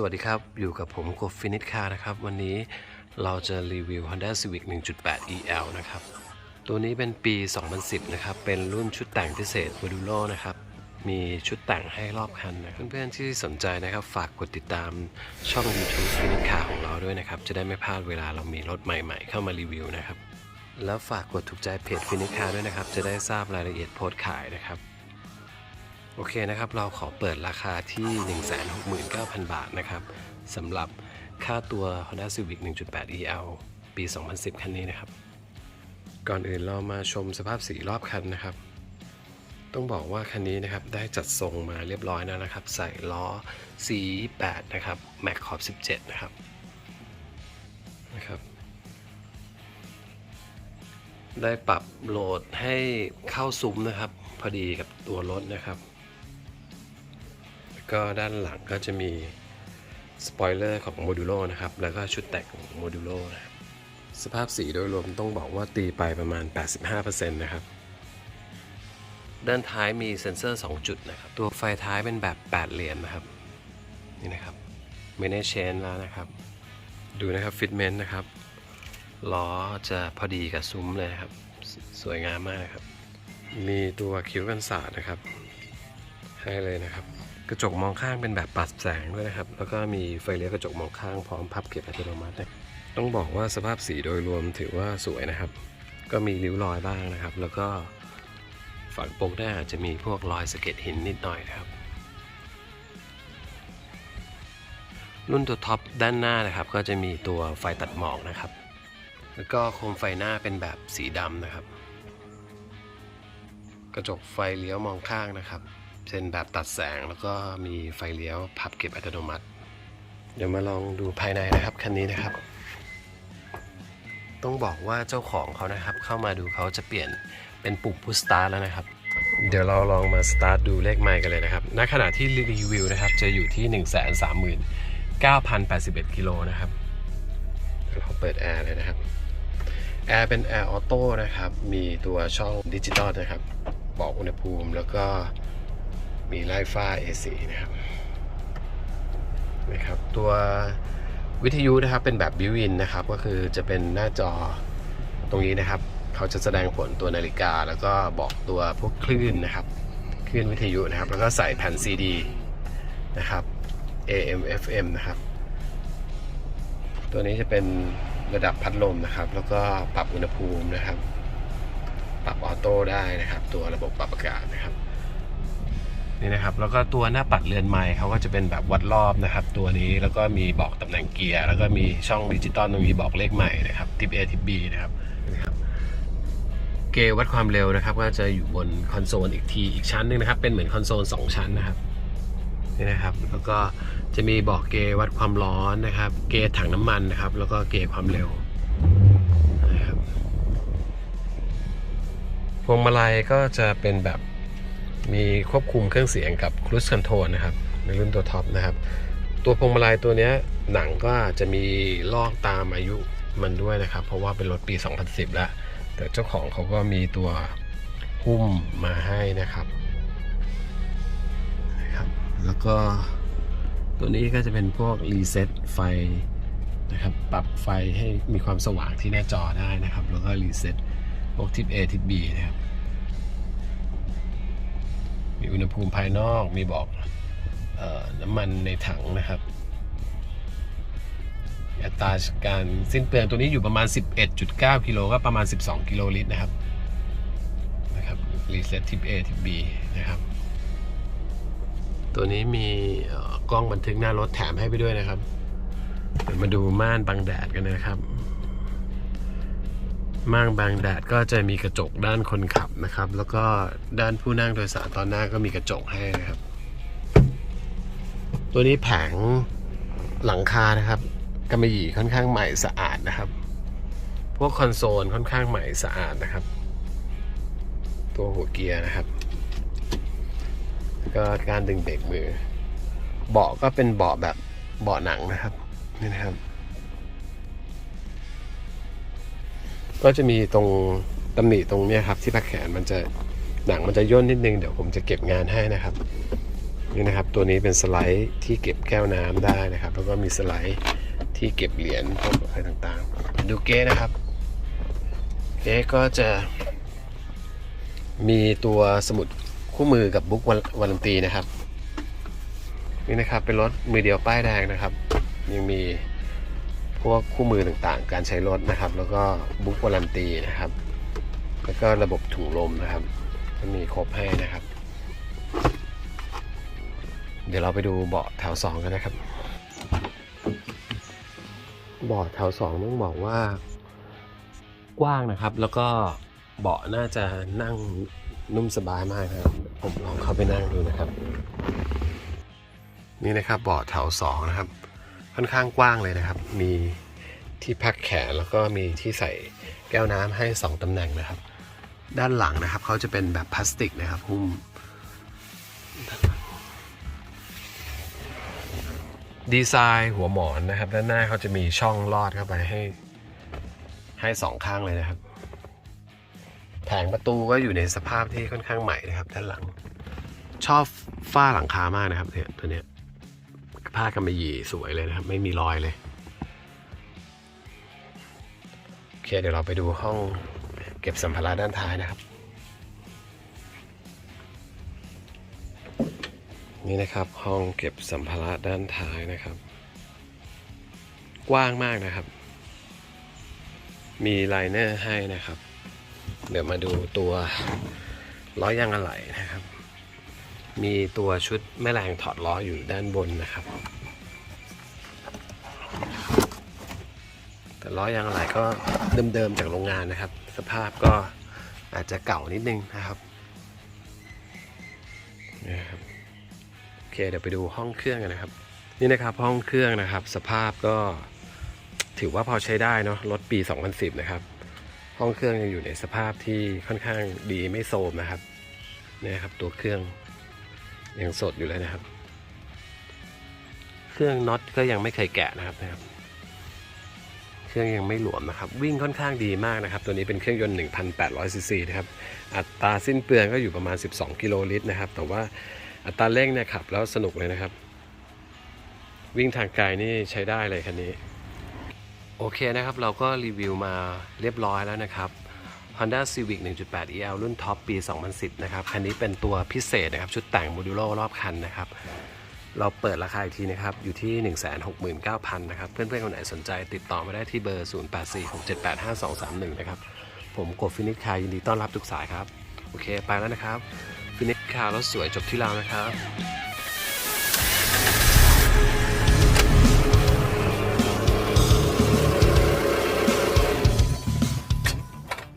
สวัสดีครับ อยู่กับผมกบฟินิชคานะครับ วันนี้เราจะรีวิว Honda Civic 1.8 EL นะครับ ตัวนี้เป็นปี 2010 นะครับ เป็นรุ่นชุดแต่งพิเศษ Modulo นะครับ มีชุดแต่งให้รอบคันนะเพื่อนๆที่สนใจนะครับ ฝากกดติดตามช่อง YouTube ฟินิชคาของเราด้วยนะครับ จะได้ไม่พลาดเวลาเรามีรถใหม่ๆ เข้ามารีวิวนะครับ แล้วฝากกดถูกใจเพจฟินิชคาด้วยนะครับ จะได้ทราบรายละเอียดโพสต์ขายนะครับ โอเคนะครับ เราขอเปิดราคาที่ 169,000 บาทนะครับสำหรับค่าตัว Honda Civic 1.8 EL ปี 2010 คันนี้นะครับ ก่อนอื่นเรามาชมสภาพสีรอบคันนะครับ ต้องบอกว่าคันนี้นะครับได้จัดทรงมาเรียบร้อยแล้วนะครับ ใส่ล้อ C8 นะครับ Mac Corp 17 นะครับนะครับได้ปรับโหลดให้เข้าซุ้มนะครับ พอดีกับตัวรถนะครับ ก็ด้านหลังก็จะมีสปอยเลอร์ของโมดูโลนะครับ แล้วก็ชุดแต่งของโมดูโลนะครับสภาพสีโดยรวมต้องบอกว่าตีไปประมาณ 85%นะครับ ด้านท้ายมีเซ็นเซอร์ 2 จุดนะครับ ตัวไฟท้ายเป็นแบบ 8 เหรียญนะครับ นี่นะครับไม่ได้เชนแล้วนะครับ ดูนะครับฟิตเมนต์นะครับ ล้อจะพอดีกับซุ้มเลยนะครับสสวยงามมากนะครับ มีตัวคิ้วกันศาสตร์นะครับ ให้เลยนะครับ กระจกมองข้างเป็นแบบปัดแสงด้วยนะครับ แล้วก็มีไฟเลี้ยวกระจกมองข้างพร้อมพับเก็บอัตโนมัติต้องบอกว่าสภาพสีโดยรวมถือว่าสวยนะครับ ก็มีริ้วรอยบ้างนะครับ แล้วก็ฝั่งโปกหน้าอาจจะมีพวกรอยสะเก็ดหินนิดหน่อยนะครับ รุ่นตัวท็อปด้านหน้านะครับ ก็จะมีตัวไฟตัดหมอกนะครับ แล้วก็โคมไฟหน้าเป็นแบบสีดำนะครับ กระจกไฟเลี้ยวมองข้างนะครับ เป็นแบบตัดแสงแล้วก็มีไฟเลี้ยวพับเก็บอัตโนมัติ เดี๋ยวมาลองดูภายในนะครับคันนี้นะครับ ต้องบอกว่าเจ้าของเขานะครับ เข้ามาดูเขาจะเปลี่ยนเป็นปุ่มพุชสตาร์แล้วนะครับ เดี๋ยวเราลองมาสตาร์ทดูเลขไมล์กันเลยนะครับณขณะที่รีวิวนะครับจะอยู่ที่ 1 3 9 0 8 1กิโลนะครับเดี๋ยวเราเปิดแอร์เลยนะครับ แอร์เป็นแอร์ออโต้นะครับ มีตัวช่องดิจิตอลนะครับ บอกอุณหภูมิแล้วก็ มีไล่ฟ้า AC นะครับนะครับตัววิทยุนะครับเป็นแบบบิวินนะครับก็คือจะเป็นหน้าจอตรงนี้นะครับ เขาจะแสดงผลตัวนาฬิกา แล้วก็บอกตัวพวกคลื่นนะครับคลื่นวิทยุนะครับ แล้วก็ใส่แผ่นซีดีนะครับ AM FM นะครับ ตัวนี้จะเป็นระดับพัดลมนะครับ แล้วก็ปรับอุณหภูมินะครับ ปรับออโต้ได้นะครับ ตัวระบบปรับอากาศนะครับ นี่นะครับแล้วก็ตัวหน้าปัดเรือนไม้เขาก็จะเป็นแบบวัดรอบนะครับ ตัวนี้แล้วก็มีบอกตำแหน่งเกียร์แล้วก็มีช่องดิจิตอลตรงนี้บอกเลขใหม่นะครับทิป A ทิป B นะครับนะครับ เกวัดความเร็วนะครับ ก็จะอยู่บนคอนโซลอีกทีอีกชั้นหนึงนะครับ เป็นเหมือนคอนโซล2 ชั้นนะครับนี่นะครับ แล้วก็จะมีบอกเกวัดความร้อนนะครับ เกจถังน้ำมันนะครับ แล้วก็เกจความเร็วนะครับพวงมาลัยก็จะเป็นแบบ มีควบคุมเครื่องเสียงกับครู i คอนโทรลนะครับ ในรุ่นตัวท็อปนะครับ ตัวพวงมาลัยตัวนี้หนังก็จะมีลอกตามอายุมันด้วยนะครับ เพราะว่าเป็นรถปี 2010 แล้ว แต่เจ้าของเขาก็มีตัวหุ้มมาให้นะครับนะครับ แล้วก็ตัวนี้ก็จะเป็นพวกรีเซ็ตไฟนะครับ ปรับไฟให้มีความสว่างที่หน้าจอได้นะครับ แล้วก็รีเซ็ตพวกทิป A ทิป B นะครับ มีอุณหภูมิภายนอก มีบอกออน้ำมันในถังนะครับอัตราการสิ้นเปลืองตัวนี้อยู่ประมาณ 11.9 กิโลก็ประมาณ 12 กิโลลิตรนะครับ นะครับ รีเซ็ตทิป A ทิป B นะครับ ตัวนี้มีกล้องบันทึกหน้ารถแถมให้ไปด้วยนะครับ มาดูม่านบังแดดกันนะครับ ม่านบังแดดก็จะมีกระจกด้านคนขับนะครับ แล้วก็ด้านผู้นั่งโดยสารตอนหน้าก็มีกระจกให้นะครับ ตัวนี้แผงหลังคานะครับกำมะหยี่ค่อนข้างใหม่สะอาดนะครับ พวกคอนโซลค่อนข้างใหม่สะอาดนะครับ ตัวหัวเกียร์นะครับ ก็การดึงเบรกมือ เบาะก็เป็นเบาะแบบเบาะหนังนะครับนี่นะครับ ก็จะมีตรงตำหนิตรงเนี้ยครับที่พักแขนมันจะหนังมันจะย่นนิดนึงเดี๋ยวผมจะเก็บงานให้นะครับนี่นะครับตัวนี้เป็นสไลด์ที่เก็บแก้วน้ำได้นะครับ แล้วก็มีสไลด์ที่เก็บเหรียญพวกอะไรต่างๆ ดูเก้นะครับเก้ก็จะมีตัวสมุดคู่มือกับบุ๊กวารันตีนะครับนี่นะครับเป็นรถมือเดียวป้ายแดงนะครับ ยังมี พวกคู่มือต่างๆ การใช้รถนะครับ แล้วก็บุ๊กวารันตีนะครับ แล้วก็ระบบถุงลมนะครับก็มีครบให้นะครับ เดี๋ยวเราไปดูเบาะแถวสองกันนะครับเบาะแถวสองต้องบอกว่ากว้างนะครับ แล้วก็เบาะน่าจะนั่งนุ่มสบายมากนะครับ ผมลองเข้าไปนั่งดูนะครับ นี่นะครับเบาะแถวสองนะครับ ค่อนข้างกว้างเลยนะครับ มีที่พักแขนแล้วก็มีที่ใส่แก้วน้ำให้สองตำแหน่งนะครับ ด้านหลังนะครับเขาจะเป็นแบบพลาสติกนะครับหุ้มดีไซน์หัวหมอนนะครับ ด้านหน้าเขาจะมีช่องลอดเข้าไปให้ให้สองข้างเลยนะครับ แผงประตูก็อยู่ในสภาพที่ค่อนข้างใหม่นะครับ ด้านหลัง ชอบฝ้าหลังคามากนะครับเนี่ยตัวเนี้ย ผ้ากำมะหยี่สวยเลยนะครับ ไม่มีรอยเลย โอเค เดี๋ยวเราไปดูห้องเก็บสัมภาระด้านท้ายนะครับ นี่นะครับห้องเก็บสัมภาระด้านท้ายนะครับ กว้างมากนะครับ มีไลเนอร์ให้นะครับ เดี๋ยวมาดูตัวล้อยางอะไหล่นะครับ มีตัวชุดแม่แรงถอดล้ออยู่ด้านบนนะครับ แต่ล้อยางอะไหล่ก็เดิมๆจากโรงงานนะครับ สภาพก็อาจจะเก่านิดนึงนะครับนี่ครับโอเคเดี๋ยวไปดูห้องเครื่องกันนะครับ นี่นะครับห้องเครื่องนะครับ สภาพก็ถือว่าพอใช้ได้เนาะรถปี 2010 นะครับ ห้องเครื่องยังอยู่ในสภาพที่ค่อนข้างดีไม่โทมนะครับนี่ครับตัวเครื่อง ยังสดอยู่เลยนะครับ เครื่องน็อตก็ยังไม่เคยแกะนะครับนะครับ เครื่องยังไม่หลวมนะครับ วิ่งค่อนข้างดีมากนะครับ ตัวนี้เป็นเครื่องยนต์1,800ซีซีนะครับ อัตราสิ้นเปลืองก็อยู่ประมาณ 12 กิโลลิตรนะครับ แต่ว่าอัตราเร่งเนี่ยขับแล้วสนุกเลยนะครับ วิ่งทางไกลนี่ใช้ได้เลยคันนี้ โอเคนะครับ เราก็รีวิวมาเรียบร้อยแล้วนะครับ Honda Civic 1.8 EL รุ่นท็อปปี 2010 นะครับ คันนี้เป็นตัวพิเศษนะครับ ชุดแต่งโมดูโลรอบคันนะครับ เราเปิดราคาอีกทีนะครับ อยู่ที่ 169,000 นะครับ เพื่อนๆ คนไหนสนใจติดต่อมาได้ที่เบอร์ 0846785231 นะครับ ผมกบฟินิชคายินดีต้อนรับทุกสายครับ โอเค ไปแล้วนะครับ ฟินิชคารถสวยจบที่เรานะครับ